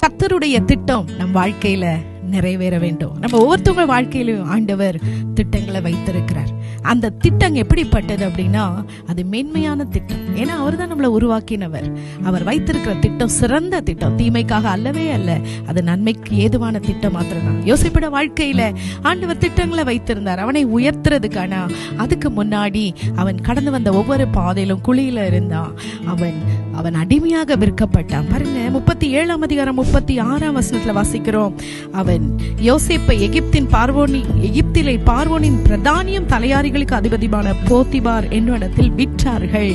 சத்தருடைய திட்டம் நம் வாழ்க்கையில. நிறைவேற வேண்டும். நம்ம ஒவ்வொருத்தவங்க வாழ்க்கையிலும் ஆண்டவர் திட்டங்களை வைத்திருக்கிறார். அந்த திட்டம் எப்படிப்பட்டது அப்படின்னா அது மேன்மையான திட்டம். ஏன்னா அவர் தான் நம்மளை உருவாக்கினவர். அவர் வைத்திருக்கிற திட்டம் சிறந்த திட்டம். தீமைக்காக அல்லவே அல்ல. அது நன்மைக்கு ஏதுவான திட்டம் மாத்திரம் தான் யோசிப்பட வாழ்க்கையில ஆண்டவர் திட்டங்களை வைத்திருந்தார். அவனை உயர்த்துறதுக்கான அதுக்கு முன்னாடி அவன் கடந்து வந்த ஒவ்வொரு பாதையிலும் குழியில இருந்தான். அவன் அவன் அடிமையாக விற்கப்பட்டான். பாருங்க முப்பத்தி ஏழாம் அதிகாரம் முப்பத்தி ஆறாம் வசனத்துல வாசிக்கிறோம். அவன் யோசேப்பை எகிப்தின் பார்வோனி எகிப்திலே பார்வோனின் பிரதானியம் தலையாரிகளுக்கு அதிபதியான போத்திபார் என்னிடத்தில் விற்றார்கள்.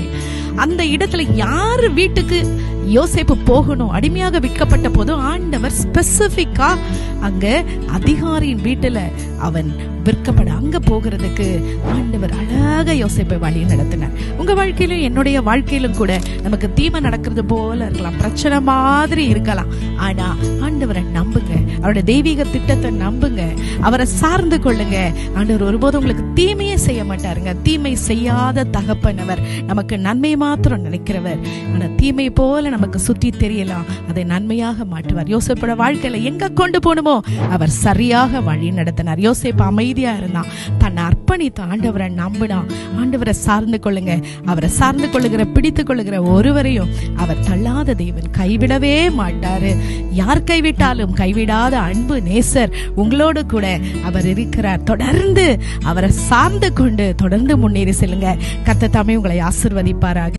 அந்த இடத்துல யாரு வீட்டுக்கு யோசேப்பு போகணும் அடிமையாக விற்கப்பட்ட போதும் ஆண்டவர் ஸ்பெசிபிக்கா அங்க அதிகாரியின் வீட்டுல அவன் விற்கப்பட அங்க போகிறதுக்கு ஆண்டவர் அழகாக யோசிப்பை வழி நடத்தினார். உங்க வாழ்க்கையிலும் என்னுடைய வாழ்க்கையிலும் கூட நமக்கு தீமை நடக்கிறது போல இருக்கலாம் பிரச்சனை மாதிரி இருக்கலாம். ஆனா ஆண்டவரை நம்புங்க அவருடைய தெய்வீக திட்டத்தை நம்புங்க அவரை சார்ந்து கொள்ளுங்க. ஆண்டவர் ஒருபோதும் உங்களுக்கு தீமையே செய்ய மாட்டாருங்க. தீமை செய்யாத தகப்பனவர் நமக்கு நன்மை மாத்திரம் நினைக்கிறவர். ஆனா தீமை போல நமக்கு சுற்றி தெரியலாம் அதை நன்மையாக மாற்றுவார். யோசிப்பட வாழ்க்கையில எங்க கொண்டு போகணுமோ அவர் சரியாக வழி நடத்தினார். யோசேப்பு அமைதியாக இருந்தான். தன்னை அர்ப்பணித்து ஆண்டவரை நம்பினான். ஆண்டவரை சார்ந்து கொள்ளுங்க. அவரை சார்ந்து கொள்ளுகிற பிடித்து கொள்ளுகிற ஒருவரையும் அவர் தள்ளாத தேவன் கைவிடவே மாட்டாரு. யார் கைவிட்டாலும் கைவிடாத அன்பு நேசர் உங்களோடு கூட அவர் இருக்கிறார். தொடர்ந்து அவரை சார்ந்து கொண்டு தொடர்ந்து முன்னேறி செல்லுங்க. கத்த தாமே உங்களை ஆசிர்வதிப்பாராக.